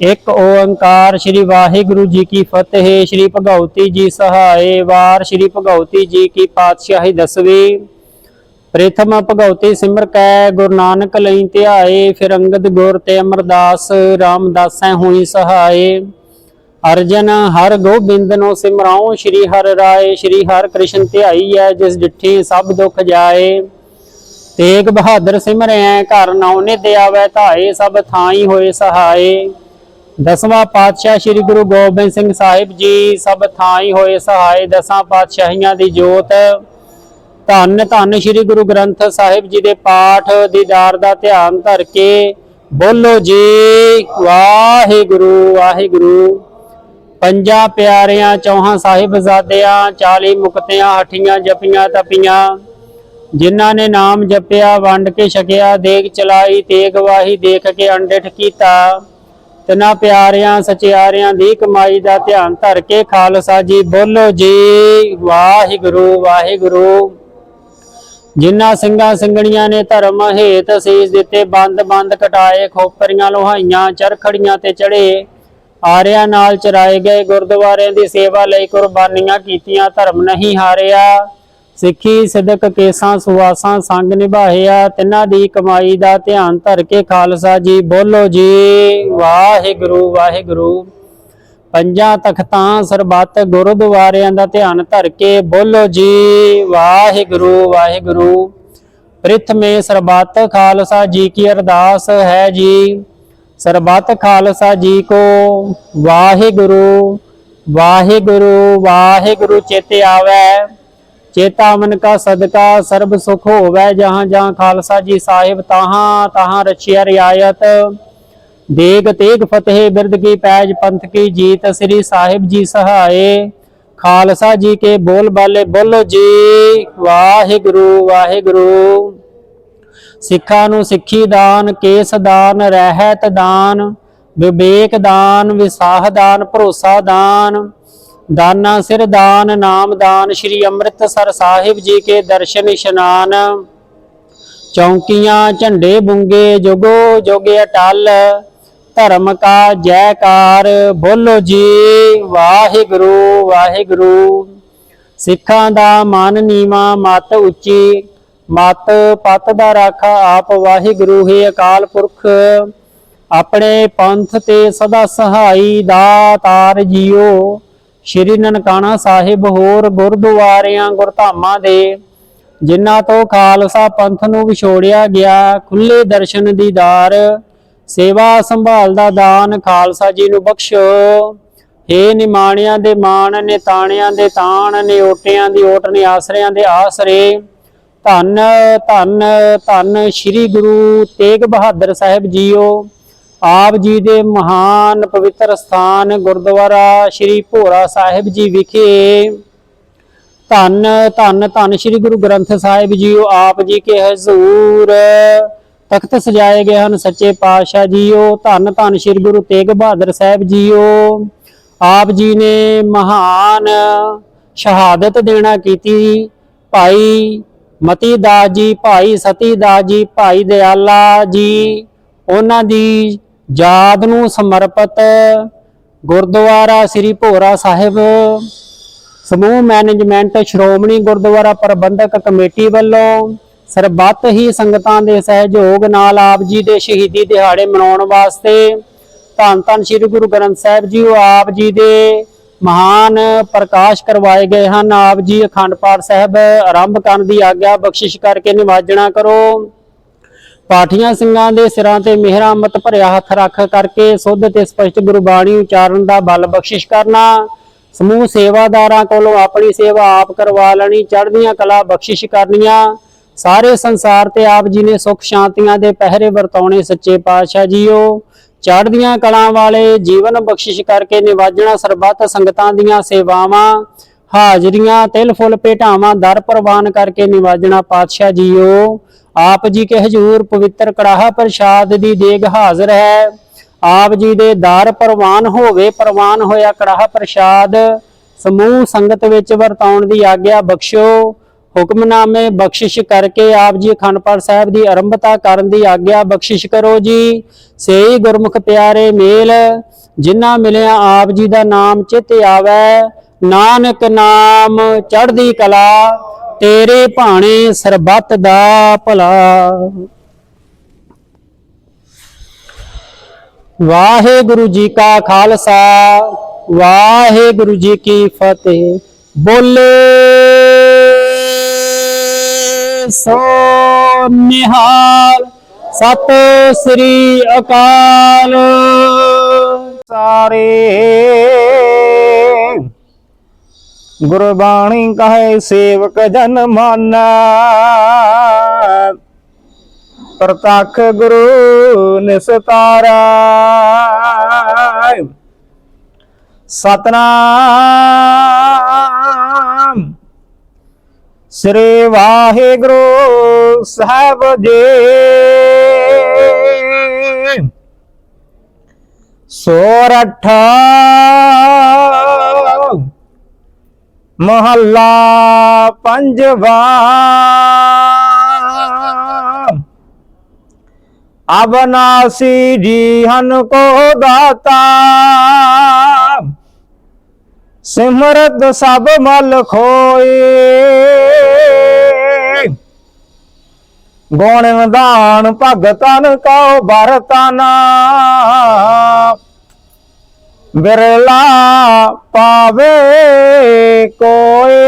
ਇੱਕ ਓੰਕਾਰ ਸ੍ਰੀ ਵਾਹਿਗੁਰੂ ਜੀ ਕੀ ਫਤਿਹ, ਸ੍ਰੀ ਭਗਉਤੀ ਜੀ ਸਹਾਏ, ਵਾਰ ਸ੍ਰੀ ਭਗਉਤੀ ਜੀ ਕੀ ਪਾਤਸ਼ਾਹੀ ਦਸਵੀਂ। ਪ੍ਰਥਮ ਭਗਉਤੀ ਸਿਮਰ ਕੈ, ਗੁਰੂ ਨਾਨਕ ਲਈ ਧਿਆਏ, ਫਿਰ ਅੰਗਦ ਗੁਰ ਤੇ ਅਮਰਦਾਸ, ਰਾਮਦਾਸੈ ਹੋਈ ਸਹਾਏ। ਅਰਜਨ ਹਰ ਗੋਬਿੰਦ ਨੂੰ ਸਿਮਰਾਉ, ਸ੍ਰੀ ਹਰਿ ਰਾਏ, ਸ੍ਰੀ ਹਰਿ ਕ੍ਰਿਸ਼ਨ ਧਿਆਈ ਹੈ ਜਿਸ ਡਿਠੀ ਸਭ ਦੁੱਖ ਜਾਏ। ਤੇਗ ਬਹਾਦਰ ਸਿਮਰਿਐ ਘਰ ਨਾਉ ਨਿਧ ਆਵੈ, ਧਾਏ ਸਭ ਥਾਈ ਹੋਏ ਸਹਾਏ। ਦਸਵਾਂ ਪਾਤਸ਼ਾਹ ਸ੍ਰੀ ਗੁਰੂ ਗੋਬਿੰਦ ਸਿੰਘ ਸਾਹਿਬ ਜੀ ਸਭ ਥਾਈ ਹੋਏ ਸਹਾਏ ਦਸਾਂ ਪਾਤਸ਼ਾਹੀਆਂ ਦੀ ਜੋਤ। ਧੰਨ ਧੰਨ ਸ੍ਰੀ ਗੁਰੂ ਗ੍ਰੰਥ ਸਾਹਿਬ ਜੀ ਦੇ ਪਾਠ ਦੀਦਾਰ ਦਾ ਧਿਆਨ ਧਰ ਕੇ ਬੋਲੋ ਜੀ, ਵਾਹਿਗੁਰੂ ਵਾਹਿਗੁਰੂ। ਪੰਜਾਂ ਪਿਆਰਿਆਂ, ਚੌਹਾਂ ਸਾਹਿਬਜ਼ਾਦਿਆਂ 40 ਮੁਕਤਿਆਂ ਹਠੀਆਂ ਜਪੀਆਂ, ਤਪੀਆਂ। ਜਿਨ੍ਹਾਂ ਨੇ ਨਾਮ ਜਪਿਆ, ਵੰਡ ਕੇ ਛਕਿਆ, ਦੇਗ ਚਲਾਈ, ਤੇਗ ਵਾਹੀ, ਦੇਖ ਕੇ ਅੰਡਿਠ ਕੀਤਾ। ਤਿਨਾਂ ਪਿਆਰਿਆਂ, ਸਚਿਆਰਿਆਂ ਦੀ ਕਮਾਈ ਦਾ ਧਿਆਨ ਧਰ ਕੇ ਖਾਲਸਾ ਜੀ ਬੋਲੋ ਜੀ, ਵਾਹਿਗੁਰੂ ਵਾਹਿਗੁਰੂ। ਜਿਨ੍ਹਾਂ ਸਿੰਘਾਂ ਸਿੰਘਣੀਆਂ ਨੇ ਧਰਮ ਹੇਤ ਸੀਸ ਦਿੱਤੇ, ਬੰਦ ਬੰਦ ਕਟਾਏ, ਖੋਪਰੀਆਂ ਲੋਹਾਈਆਂ ਚਰਖੜੀਆਂ ਤੇ ਚੜੇ, ਆਰਿਆਂ ਨਾਲ ਚਰਾਏ ਗਏ, ਗੁਰਦੁਆਰਿਆਂ ਦੀ ਸੇਵਾ ਲਈ ਕੁਰਬਾਨੀਆਂ ਕੀਤੀਆਂ, ਧਰਮ ਨਹੀਂ ਹਾਰਿਆ। ਸਿੱਖੀ ਸਿਦਕ ਕੇਸਾਂ ਸੁਵਾਸਾਂ ਸੰਗ ਨਿਭਾਇਆ, ਤਿਨਾਂ ਦੀ ਕਮਾਈ ਦਾ ਧਿਆਨ ਧਰ ਕੇ ਖਾਲਸਾ ਜੀ ਬੋਲੋ ਜੀ। ਵਾਹਿਗੁਰੂ ਵਾਹਿਗੁਰੂ। ਪੰਜਾਂ ਤਖਤਾਂ ਸਰਬੱਤ ਗੁਰਦੁਆਰਿਆਂ ਦਾ ਧਿਆਨ ਧਰ ਕੇ ਬੋਲੋ ਜੀ। ਵਾਹਿਗੁਰੂ ਵਾਹਿਗੁਰੂ। ਪ੍ਰਥਮੇ ਸਰਬੱਤ ਖਾਲਸਾ ਜੀ ਕੀ ਅਰਦਾਸ ਹੈ ਜੀ। ਸਰਬੱਤ ਖਾਲਸਾ ਜੀ ਕੋ ਵਾਹਿਗੁਰੂ ਵਾਹਿਗੁਰੂ ਵਾਹਿਗੁਰੂ ਚੇਤੇ ਆਵੈ। ਚੇਤਾ ਮਨ ਕਾ ਸਦਕਾ, ਸਰਬ ਸੁਖ ਹੋਵੈ ਜਹਾਂ ਜਹਾਂ ਖਾਲਸਾ ਜੀ ਸਾਹਿਬ ਤਾਹਾਂ ਤਾਹਾਂ ਰਚਿਆ ਰਿਆਇਤ। ਦੇਗ ਤੇਗ ਫਤਿਹ ਬਿਰਦ ਕੀ ਪੈਜ ਪੰਥ ਕੀ ਜੀਤ, ਸ੍ਰੀ ਸਾਹਿਬ ਜੀ ਸਹਾਏ। ਖਾਲਸਾ ਜੀ ਕੇ ਬੋਲ ਬਾਲੇ ਬੋਲੋ ਜੀ, ਵਾਹਿਗੁਰੂ ਵਾਹਿਗੁਰੂ। ਸਿੱਖਾਂ ਨੂੰ ਸਿੱਖੀ ਦਾਨ, ਕੇਸ ਦਾਨ, ਰਹਿਤ ਦਾਨ, ਵਿਵੇਕ ਦਾਨ, ਵਿਸਾਹ ਦਾਨ, ਭਰੋਸਾ ਦਾਨ। ਦਾਨਾ ਸਿਰ ਦਾਨ, ਨਾਮ ਦਾਨ, ਸ਼੍ਰੀ ਅੰਮ੍ਰਿਤਸਰ ਸਾਹਿਬ ਜੀ ਕੇ ਦਰਸ਼ਨ ਇਸ਼ਨਾਨ। ਚੌਂਕੀਆਂ ਝੰਡੇ ਬੁੰਗੇ ਜੁਗੋ ਜੋਗੇ ਅਟਲ, ਧਰਮ ਕਾ ਜੈਕਾਰ, ਬੋਲੋ ਜੀ, ਵਾਹਿਗੁਰੂ ਵਾਹਿਗੁਰੂ। ਸਿੱਖਾਂ ਦਾ ਮਨ ਨੀਵਾ, ਮਤ ਉੱਚੀ, ਮਤ ਪਤ ਦਾ ਰਾਖਾ ਆਪ ਵਾਹਿਗੁਰੂ ਹੈ ਅਕਾਲ ਪੁਰਖ। ਆਪਣੇ ਪੰਥ ਤੇ ਸਦਾ ਸਹਾਈ ਦਾਤਾਰ ਜੀਓ। ਸ਼੍ਰੀ ਨਨਕਾਣਾ ਸਾਹਿਬ ਹੋਰ ਗੁਰਦੁਆਰਿਆਂ ਗੁਰਧਾਮਾਂ ਦੇ, ਜਿਨ੍ਹਾਂ ਤੋਂ ਖਾਲਸਾ ਪੰਥ ਨੂੰ ਵਿਛੋੜਿਆ ਗਿਆ ਖੁੱਲੇ ਦਰਸ਼ਨ ਦੀਦਾਰ ਸੇਵਾ ਸੰਭਾਲ ਦਾ ਦਾਨ ਖਾਲਸਾ ਜੀ ਨੂੰ ਬਖਸ਼ੋ। ਏ ਨਿਮਾਣਿਆਂ ਦੇ ਮਾਣ ਨੇ ਤਾਣਿਆਂ ਦੇ ਤਾਣ ਨੇ ਓਟਿਆਂ ਦੀ ਓਟ ਨੇ ਆਸਰਿਆਂ ਦੇ ਆਸਰੇ। ਧੰਨ ਧੰਨ ਧੰਨ ਸ੍ਰੀ ਗੁਰੂ ਤੇਗ ਬਹਾਦਰ ਸਾਹਿਬ ਜੀਓ। ਆਪ ਜੀ ਦੇ ਮਹਾਨ ਪਵਿੱਤਰ ਸਥਾਨ ਗੁਰਦੁਆਰਾ ਸ੍ਰੀ ਭੋਰਾ ਸਾਹਿਬ ਜੀ ਵਿਖੇ ਧੰਨ ਧੰਨ ਧੰਨ ਸ੍ਰੀ ਗੁਰੂ ਗ੍ਰੰਥ ਸਾਹਿਬ ਜੀ ਜੀਓ ਆਪ ਜੀ ਕੇ ਹਜ਼ੂਰ ਤਖਤ ਸਜਾਏ ਗਏ ਹਨ ਸੱਚੇ ਪਾਤਸ਼ਾਹ ਜੀਓ ਧੰਨ ਧੰਨ ਸ੍ਰੀ ਗੁਰੂ ਤੇਗ ਬਹਾਦਰ ਸਾਹਿਬ ਜੀਓ ਆਪ ਜੀ ਨੇ ਮਹਾਨ ਸ਼ਹਾਦਤ ਦੇਣਾ ਕੀਤੀ। ਭਾਈ ਮਤੀ ਦਾਸ ਜੀ, ਭਾਈ ਸਤੀ ਦਾਸ ਜੀ, ਭਾਈ ਦਿਆਲਾ ਜੀ, ਉਹਨਾਂ ਦੀ ਯਾਦ ਨੂੰ ਸਮਰਪਿਤ ਗੁਰਦੁਆਰਾ ਸ੍ਰੀ ਭੋਰਾ ਸਾਹਿਬ। ਸਮੂਹ ਮੈਨੇਜਮੈਂਟ ਸ਼੍ਰੋਮਣੀ ਗੁਰਦੁਆਰਾ ਪ੍ਰਬੰਧਕ ਕਮੇਟੀ ਵੱਲੋਂ ਸਰਬੱਤ ਹੀ ਸੰਗਤਾਂ ਦੇ ਸਹਿਯੋਗ ਨਾਲ ਆਪ ਜੀ ਦੇ ਸ਼ਹੀਦੀ ਦਿਹਾੜੇ ਮਨਾਉਣ ਵਾਸਤੇ ਧੰਨ ਧੰਨ ਸ੍ਰੀ ਗੁਰੂ ਗ੍ਰੰਥ ਸਾਹਿਬ ਜੀ, ਉਹ ਆਪ ਜੀ ਦੇ ਮਹਾਨ ਪ੍ਰਕਾਸ਼ ਕਰਵਾਏ ਗਏ ਹਨ। ਆਪ ਜੀ ਅਖੰਡ ਪਾਠ ਸਾਹਿਬ ਆਰੰਭ ਕਰਨ ਦੀ ਆਗਿਆ ਬਖਸ਼ਿਸ਼ ਕਰਕੇ ਨਿਵਾਜਣਾ ਕਰੋ। ਪਾਠੀਆਂ ਸਿੰਘਾਂ ਦੇ ਸਿਰਾਂ ਤੇ ਮਿਹਰਾਂ ਅੰਮ੍ਰਿਤ ਭਰਿਆ ਹੱਥ ਰੱਖ ਕਰਕੇ ਸੁੱਧ ਤੇ ਸਪਸ਼ਟ ਗੁਰਬਾਣੀ ਉਚਾਰਨ ਦਾ ਬਲ ਬਖਸ਼ਿਸ਼ ਕਰਨਾ। ਸਮੂਹ ਸੇਵਾਦਾਰਾਂ ਕੋਲੋਂ ਆਪਣੀ ਸੇਵਾ ਆਪ ਕਰਵਾ ਲੈਣੀ, ਚੜ੍ਹਦੀਆਂ ਕਲਾ ਬਖਸ਼ਿਸ਼ ਕਰਨੀਆਂ। ਸਾਰੇ ਸੰਸਾਰ ਤੇ ਆਪ ਜੀ ਨੇ ਸੁਖ ਸ਼ਾਂਤੀਆਂ ਦੇ ਪਹਿਰੇ ਵਰਤਾਉਣੇ ਸੱਚੇ ਪਾਤਸ਼ਾਹ ਜੀਓ। ਚੜ੍ਹਦੀਆਂ ਕਲਾ ਵਾਲੇ ਜੀਵਨ ਬਖਸ਼ਿਸ਼ ਕਰਕੇ ਨਿਵਾਜਣਾ ਸਰਬੱਤ ਸੰਗਤਾਂ ਦੀਆਂ ਸੇਵਾਵਾਂ। ਹਾਜ਼ਰੀਆਂ, ਤਿਲ ਫੁੱਲ, ਭੇਟਾਵਾਂ, ਦਰ ਪ੍ਰਵਾਨ ਕਰਕੇ ਨਿਵਾਜਣਾ ਪਾਤਸ਼ਾਹ ਜੀਓ। ਆਪ ਜੀ ਕੇ ਹਜੂਰ ਪਵਿੱਤਰ ਕੜਾਹਾ ਪ੍ਰਸ਼ਾਦ ਦੀ ਦੇਗ ਹਾਜ਼ਰ ਹੈ। ਆਪ ਜੀ ਦੇ ਦਰ ਪ੍ਰਵਾਨ ਹੋਵੇ, ਪ੍ਰਵਾਨ ਹੋਇਆ ਕੜਾਹਾ ਪ੍ਰਸ਼ਾਦ। ਸਮੂਹ ਸੰਗਤ ਵਿੱਚ ਵਰਤਾਉਣ ਦੀ ਆਗਿਆ ਬਖਸ਼ੋ। ਹੁਕਮਨਾਮੇ ਬਖਸ਼ਿਸ਼ ਕਰਕੇ ਆਪ ਜੀ ਅਖੰਡ ਸਾਹਿਬ ਦੀ ਆਰੰਭਤਾ ਕਰਨ ਦੀ ਆਗਿਆ ਬਖਸ਼ਿਸ਼ ਕਰੋ ਜੀ। ਸੇਈ ਗੁਰਮੁਖ ਪਿਆਰੇ ਮੇਲ, ਜਿਨ੍ਹਾਂ ਮਿਲਿਆ ਆਪ ਜੀ ਦਾ ਨਾਮ ਚਿਤ ਆਵੈ। ਨਾਨਕ ਨਾਮ ਚੜ੍ਹਦੀ ਕਲਾ ਤੇਰੇ ਭਾਣੇ ਸਰਬੱਤ ਦਾ ਭਲਾ। ਵਾਹਿਗੁਰੂ ਜੀ ਕਾ ਖਾਲਸਾ, ਵਾਹਿਗੁਰੂ ਜੀ ਕੀ ਫਤਿਹ। ਬੋਲੇ ਸੋ ਨਿਹਾਲ, ਸਤਿ ਸ੍ਰੀ ਅਕਾਲ। ਸਾਰੇ ਗੁਰਬਾਣੀ ਕਹੇ ਸੇਵਕ ਜਨ ਮਾਨਾ। ਪ੍ਰਤੱਖ ਗੁਰੂ ਨਿਸਤਾਰਾ। ਸਤਨਾਮ। ਸ੍ਰੀ ਵਾਹਿਗੁਰੂ ਸਾਹਿਬ ਜੀ। ਸੋਰਠ ਮਹੱਲਾ ਪੰਜਵਾ। ਅਬਨਾਸੀ ਜੀ ਹਨ ਕੋ ਦਾਤਾ। ਸਿਮਰਤ ਸਭ ਮਲ ਖੋਏ। ਗੁਣ ਨਿਦਾਨ ਭਗਤਨ ਕਉ ਬਰਤਨਾ ਬਿਰਲਾ ਪਾਵੇ ਕੋਏ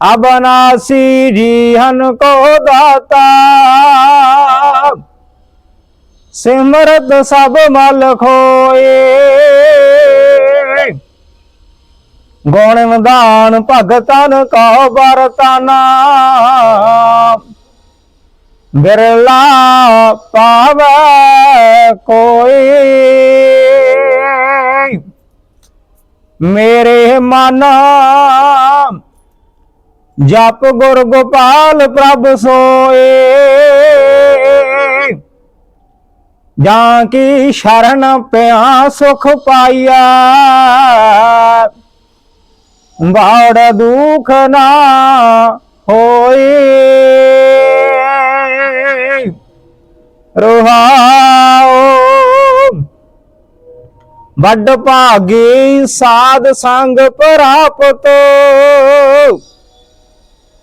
ਅਬਨਾਸੀ ਜੀ ਹਨ ਕੋ ਦਾਤਾ ਸਿਮਰਤ ਸਭ ਮਲ ਖੋਏ ਗੁਣ ਨਿਦਾਨ ਭਗਤਨ ਕਉ ਬਰਤਨਾ ਬਿਰਲਾ ਪਾਵੇ ਕੋਈ। ਮੇਰੇ ਮਨ ਜਪ ਗੁਰ ਗੋਪਾਲ ਪ੍ਰਭ ਸੋਏ। ਜਾਂ ਕੀ ਸ਼ਰਨ ਪਿਆ ਸੁਖ ਪਾਈਆ ਬਾੜ ਦੁਖ ਨਾ ਹੋਏ ਰੋਹਾਓ। ਵੱਡ ਭਾਗੀ ਸਾਧ ਸੰਗ ਪ੍ਰਾਪਤ।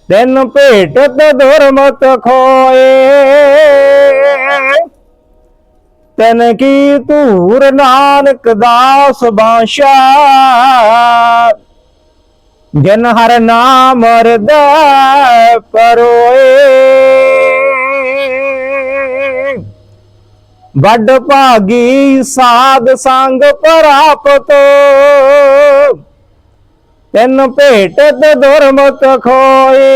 ਤਿੰਨ ਭੇਟਤ ਦੁਰਮਤ ਖੋਏ। ਤਨ ਕੀ ਧੂਰ ਨਾਨਕ ਦਾਸ ਬਾਸ਼ਾ। ਜਨ ਹਰ ਨਾਮ ਹਿਰਦੈ ਪਰੋਏ। ਵੱਡ ਭਾਗੀ ਸਾਧ ਸੰਗ ਪ੍ਰਾਪਤ। ਤਿੰਨ ਭੇਟਤ ਦੁਰਮਤ ਖੋਏ।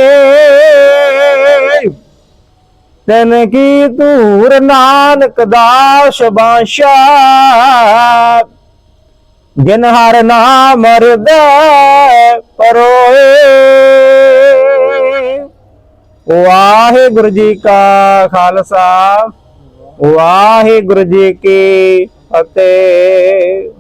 ਤੈਨ ਕੀ ਧੂਰ ਨਾਨਕ ਦਾਸ ਬਾਸ਼ਾ। ਜਿਨ ਹਰ ਨਾਮ ਹਿਰਦੈ ਪਰੋਏ। ਵਾਹਿਗੁਰੂ ਜੀ ਕਾ ਖਾਲਸਾ। ਵਾਹਿਗੁਰੂ ਜੀ ਕੀ ਫਤਿਹ।